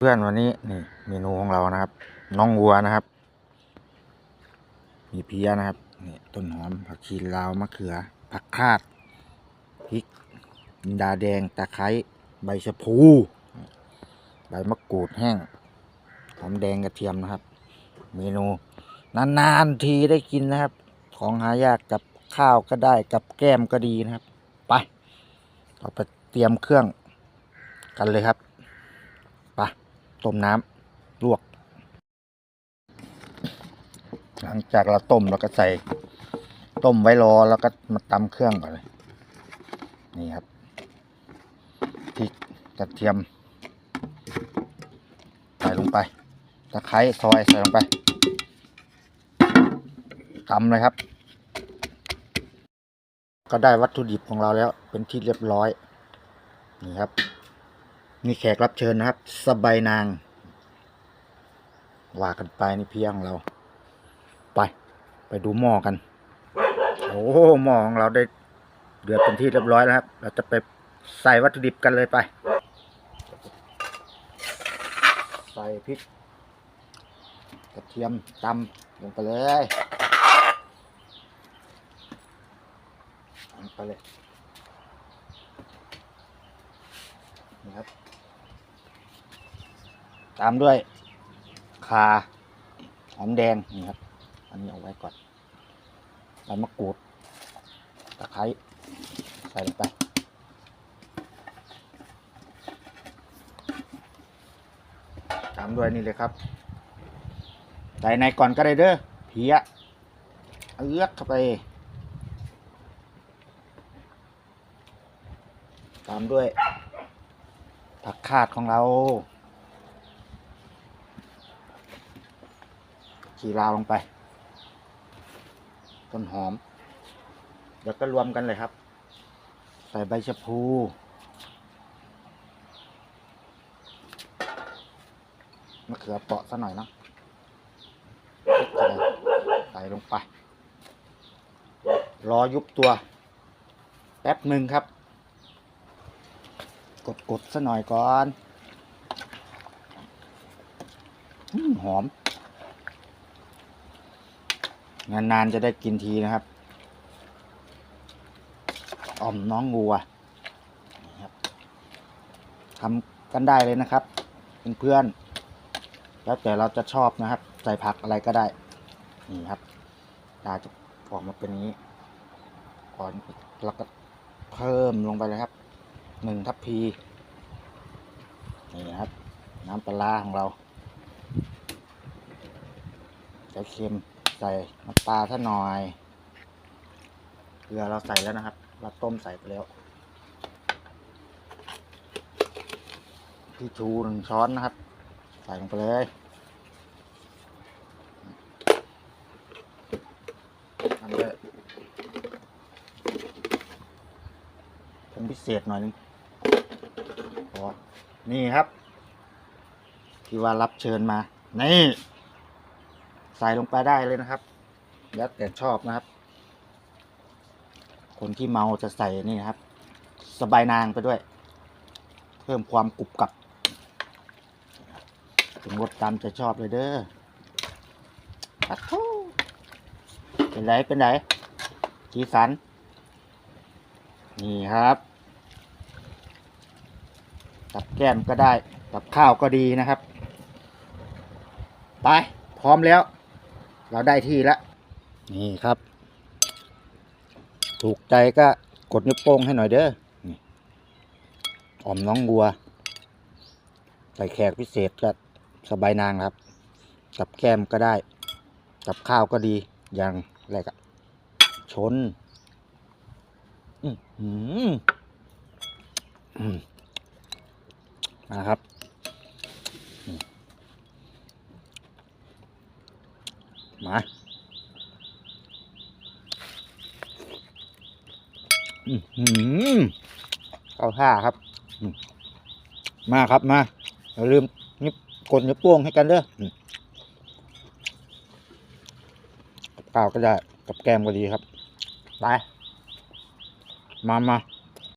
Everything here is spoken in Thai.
เพื่อนวันนี้นี่เมนูของเรานะครับ น้องวัวนะครับ มีเพี้ยนะครับนี่ต้นหอมผักชีลาวมะเขือ ผักคาดพริกจินดาแดงตะไคร้ใบชะพู ใบมะกรูดแห้งหอมแดงกระเทียมนะครับ เมนูนานๆทีได้กินนะครับ ของหายากกับข้าวก็ได้กับแก้มก็ดีนะครับ ไปเราไปเตรียมเครื่องกันเลยครับ ต้มน้ำลวก หลังจากเราต้มเราก็ใส่ ต้มไว้รอแล้วก็มาตำเครื่องก่อนเลย นี่ครับพริกกระเทียม ใส่ลงไปตะไคร้ซอยใส่ลงไปตำเลยครับ ก็ได้วัตถุดิบของเราแล้วเป็นที่เรียบร้อย นี่ครับ นี่แขกรับเชิญนะครับ สบายนาง ว่ากันไปนี่เพียงเรา ไป ไปดูหม้อกัน โอ้โหหม้อของเราได้เดือดเป็นที่เรียบร้อยแล้วครับ เราจะไปใส่วัตถุดิบกันเลยไป ใส่พริกกระเทียมตำลงไปเลยลงไปเลยนี่ครับ ตามด้วย คาหอมแดงนี่ครับ อันนี้เอาไว้ก่อนใบมะกรูดตะไคร้ใส่ลงไปตามด้วยนี่เลยครับใส่ในก่อนก็ได้เด้อเพียเอื้อกเข้าไป ตามด้วยผักคาดของเรา ขีลาวลงไป ต้นหอมแล้วก็รวมกันเลยครับ ใส่ใบชะพูมะเขือเปราะซะหน่อยเนาะใส่ลงไป รอยุบตัว แป๊บหนึ่งครับ กดกดๆซะหน่อยก่อน หอม นานๆจะได้กินทีนะครับ อ่อมน้องงัวนี่ครับทำกันได้เลยนะครับเพื่อนๆแล้วแต่เราจะชอบนะครับ ใส่ผักอะไรก็ได้ นี่ครับตาจะออกมาเป็นนี้ ก่อนแล้วก็เพิ่มลงไปเลยครับหนึ่งทัพพีนี่ครับ น้ำปลาร้าของเราจะเค็ม ใส่น้ำปลาถ้าหน่อยเกลือเราใส่แล้วนะครับ เราต้มใส่ไปแล้วพี่ชูหนึ่งช้อนนะครับ ใส่ลงไปเลยทำเลยเป็นพิเศษหน่อยนึงพอนี่ครับ ที่ว่ารับเชิญมา นี่ ใส่ลงไปได้เลยนะครับ แล้วแต่ชอบนะครับ คนที่เมาจะใส่นี่นะครับ สบายนางไปด้วย เพิ่มความกรุบกรับถึงรสตามจะชอบเลยเด้อปัดทูเป็นไรเป็นไรสีสัน นี่ครับกับแก้มก็ได้กับข้าวก็ดีนะครับ ไป พร้อมแล้ว เราได้ที่แล้วนี่ครับ ถูกใจก็กดนิ้วโป้งให้หน่อยเด้ออ่อมน้องวัว ใส่แขกพิเศษก็สบายนางครับ กับแก้มก็ได้ กับข้าวก็ดี อย่างแรกอะชน อือหืออืมนะครับอืมมา อือหือเข้าท่าครับอืมมาครับมาอย่าลืมนี่กดนิ้วโป้งให้กันเด้ออืมกับข้าวก็ได้กับแกล้มก็ดีครับ ไป มามา